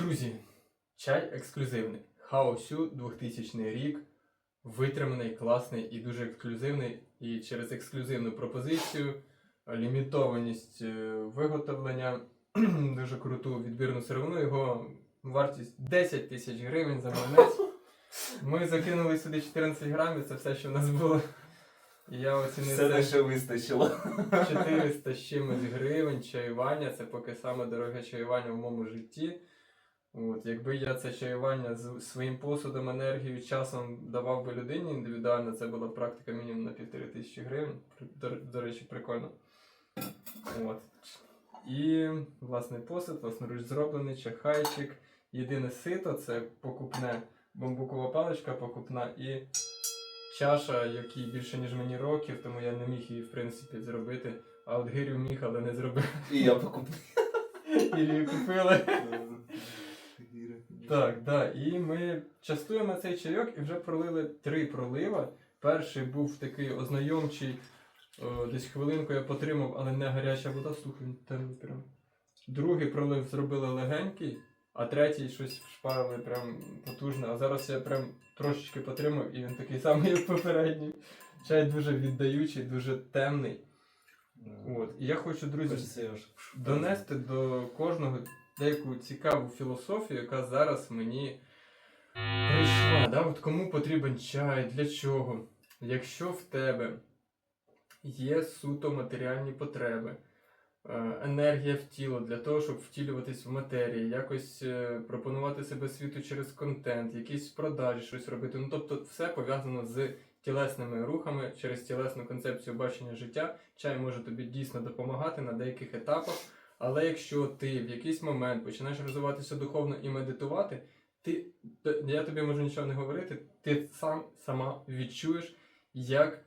Друзі, чай ексклюзивний. Хаосю 2000 рік. Витриманий, класний і дуже ексклюзивний. І через ексклюзивну пропозицію, лімітованість е, виготовлення, дуже круту відбірну сировину. Його вартість 10 тисяч гривень за млинець. Ми закинули сюди 14 грамів, це все, що в нас було. Я оцінив Все це те, що вистачило. 400 з чимось гривень чаювання. Це поки саме дороге чаювання в моєму житті. От, якби я це чаювання з своїм посудом, енергією, часом давав би людині індивідуально, це була практика мінімум на півтори тисячі гривень. До, до речі, прикольно. От. І власний посуд, власноруч зроблений, чахайчик. Єдине сито це покупне бамбукова паличка покупна і чаша, якій більше ніж мені років, тому я не міг її в принципі зробити. А от гирю міг, але не зробив. І я покупив. І її купили. Так, да. І ми частуємо цей чайок і вже пролили три пролива. Перший був такий ознайомчий, о, десь хвилинку я потримав, але не гаряча вода, слухай, темний прям. Другий пролив зробили легенький, а третій щось вшпарили прям потужно. А зараз я прям трошечки потримав, і він такий самий, як попередній. Чай дуже віддаючий, дуже темний. От. І я хочу, друзі, донести до кожного деяку цікаву філософію, яка зараз мені прийшла. Да? От кому потрібен чай, для чого? Якщо в тебе є суто матеріальні потреби, е, енергія в тіло для того, щоб втілюватись в матерії, якось е, пропонувати себе світу через контент, якісь продажі, щось робити. Ну тобто, все пов'язано з тілесними рухами через тілесну концепцію бачення життя. Чай може тобі дійсно допомагати на деяких етапах. Але якщо ти в якийсь момент починаєш розвиватися духовно і медитувати, ти я тобі можу нічого не говорити, ти сам сама відчуєш, як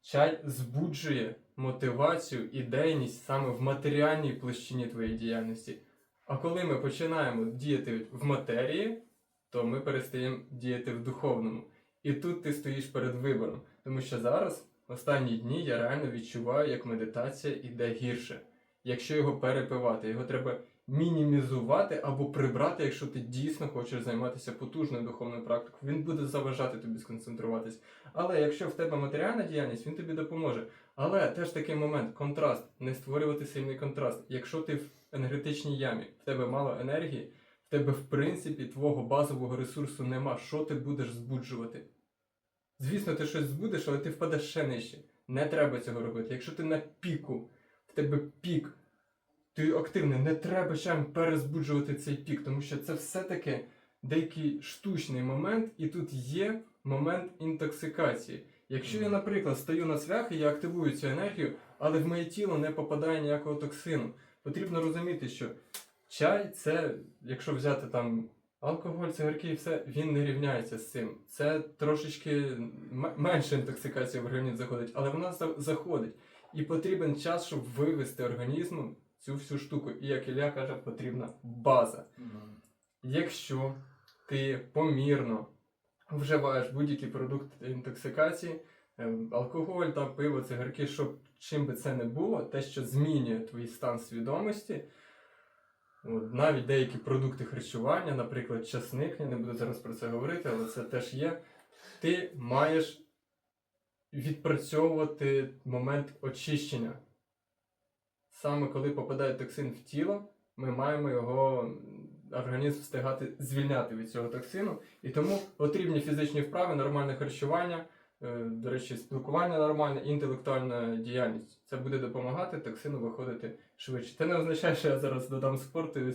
чай збуджує мотивацію, ідейність саме в матеріальній площині твоєї діяльності. А коли ми починаємо діяти в матерії, то ми перестаємо діяти в духовному. І тут ти стоїш перед вибором. Тому що зараз, останні дні, я реально відчуваю, як медитація іде гірше. Якщо його перепивати, його треба мінімізувати або прибрати, якщо ти дійсно хочеш займатися потужною духовною практикою. Він буде заважати тобі сконцентруватись. Але якщо в тебе матеріальна діяльність, він тобі допоможе. Але теж такий момент, контраст, не створювати сильний контраст. Якщо ти в енергетичній ямі, в тебе мало енергії, в тебе в принципі твого базового ресурсу нема. Що ти будеш збуджувати? Звісно, ти щось збудеш, але ти впадеш ще нижче. Не треба цього робити. Якщо ти на піку, тебе пік, ти активний, не треба чим перезбуджувати цей пік, тому що це все-таки деякий штучний момент, і тут є момент інтоксикації. Якщо я, наприклад, стою на цвях і я активую цю енергію, але в моє тіло не попадає ніякого токсину, потрібно розуміти, що чай це, якщо взяти там алкоголь, цигарки і все, він не рівняється з цим. Це трошечки менше інтоксикація в організм заходить, але вона заходить. І потрібен час, щоб вивести організмом цю всю штуку. І як Ілля каже, потрібна база. Якщо ти помірно вживаєш будь-який продукт інтоксикації, ем, алкоголь, там, пиво, цигарки, що чим би це не було, те, що змінює твій стан свідомості, от, навіть деякі продукти харчування, наприклад, часник, я не буду зараз про це говорити, але це теж є. Ти маєш відпрацьовувати момент очищення. Саме коли попадає токсин в тіло, ми маємо його організм встигати звільняти від цього токсину. І тому потрібні фізичні вправи, нормальне харчування, е, до речі, спілкування нормальне, інтелектуальна діяльність. Це буде допомагати токсину виходити швидше. Це не означає, що я зараз додам спорту і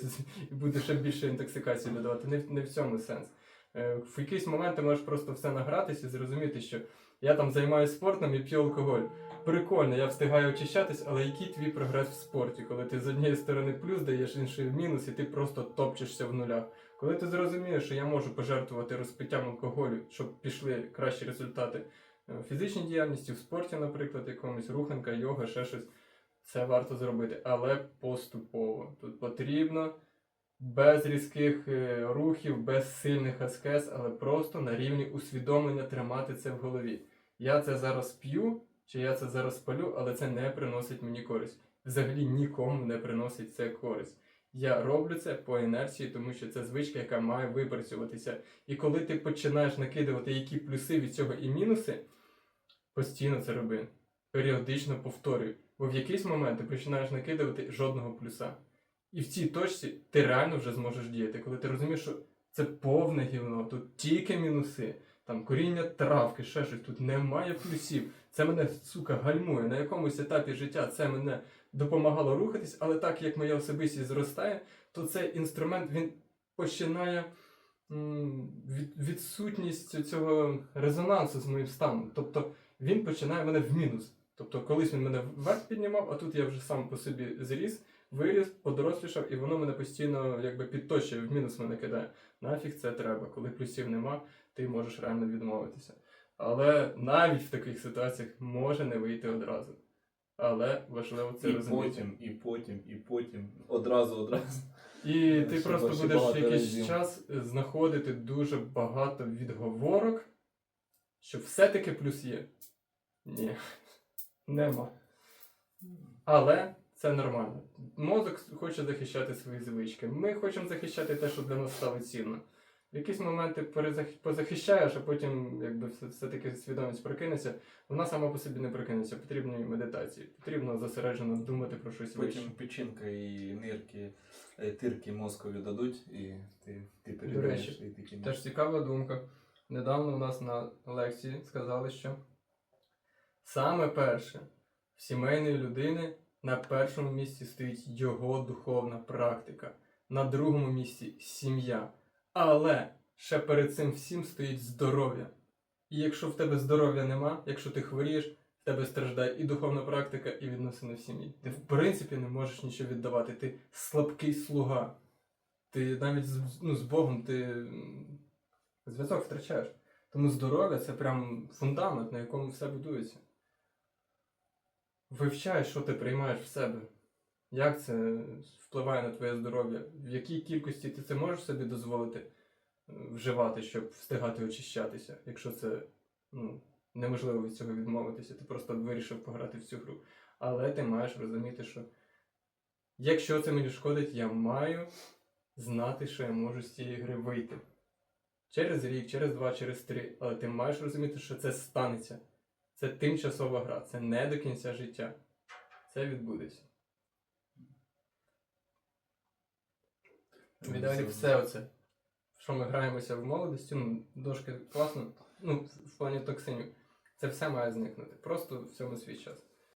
буду ще більше інтоксикації додавати. Не, в- не в цьому сенс. Е, В якийсь момент ти можеш просто все награтися і зрозуміти, що я там займаюся спортом і п'ю алкоголь. Прикольно, я встигаю очищатись, але який твій прогрес в спорті, коли ти з однієї сторони плюс даєш іншої мінус, і ти просто топчешся в нулях. Коли ти зрозумієш, що я можу пожертвувати розпиттям алкоголю, щоб пішли кращі результати е, в фізичній діяльності, в спорті, наприклад, якомусь руханка, йога, ще щось, це варто зробити, але поступово. Тут потрібно без різких е, рухів, без сильних аскез, але просто на рівні усвідомлення тримати це в голові. Я це зараз п'ю, чи я це зараз палю, але це не приносить мені користь. Взагалі нікому не приносить це користь. Я роблю це по інерції, тому що це звичка, яка має випрацюватися. І коли ти починаєш накидувати які плюси від цього і мінуси, постійно це роби. Періодично повторюй. Бо в якийсь момент ти починаєш накидувати жодного плюса. І в цій точці ти реально вже зможеш діяти, коли ти розумієш, що це повне гівно, тут тільки мінуси, там коріння травки, ще щось, тут немає плюсів. Це мене, сука, гальмує. На якомусь етапі життя це мене допомагало рухатись, але так як моя особистість зростає, то цей інструмент він починає від, відсутність цього резонансу з моїм станом. Тобто він починає мене в мінус. Тобто колись він мене вверх піднімав, а тут я вже сам по собі зріс, виріс, подорослішав, і воно мене постійно якби підточує, в мінус мене кидає. Нафіг це треба. Коли плюсів нема, ти можеш реально відмовитися. Але навіть в таких ситуаціях може не вийти одразу. Але важливо це і розуміти. потім, і потім, і потім. Одразу, одразу. І ти Ще просто будеш якийсь разів. час знаходити дуже багато відговорок, що все-таки плюс є. Ні, нема. Але це нормально. Мозок хоче захищати свої звички. Ми хочемо захищати те, що для нас стало цінно. В якісь моменти перезах- позахищаєш, а потім якби все- все-таки свідомість прокинеться, вона сама по собі не прокинеться. Потрібні медитації. Потрібно зосереджено думати про щось вище. Печінка і нирки, е, тирки мозкові дадуть, і ти, ти До передаєш речі, і такі. Теж цікава думка. Недавно у нас на лекції сказали, що саме перше в сімейної людини на першому місці стоїть його духовна практика, на другому місці сім'я. Але ще перед цим всім стоїть здоров'я. І якщо в тебе здоров'я нема, якщо ти хворієш, в тебе страждає і духовна практика, і відносини в сім'ї. Ти в принципі не можеш нічого віддавати. Ти слабкий слуга. Ти навіть з, ну, з Богом ти зв'язок втрачаєш. Тому здоров'я це прям фундамент, на якому все будується. Вивчай, що ти приймаєш в себе. Як це впливає на твоє здоров'я? В якій кількості ти це можеш собі дозволити е, вживати, щоб встигати очищатися, якщо це ну, неможливо від цього відмовитися, ти просто вирішив пограти в цю гру. Але ти маєш розуміти, що якщо це мені шкодить, я маю знати, що я можу з цієї гри вийти. Через рік, через два, через три. Але ти маєш розуміти, що це станеться. Це тимчасова гра, це не до кінця життя. Це відбудеться. Віддалі все оце. Що ми граємося в молодості, ну, дошки класно, ну, в- плані токсинів. Це все має зникнути. Просто в цьому свій час.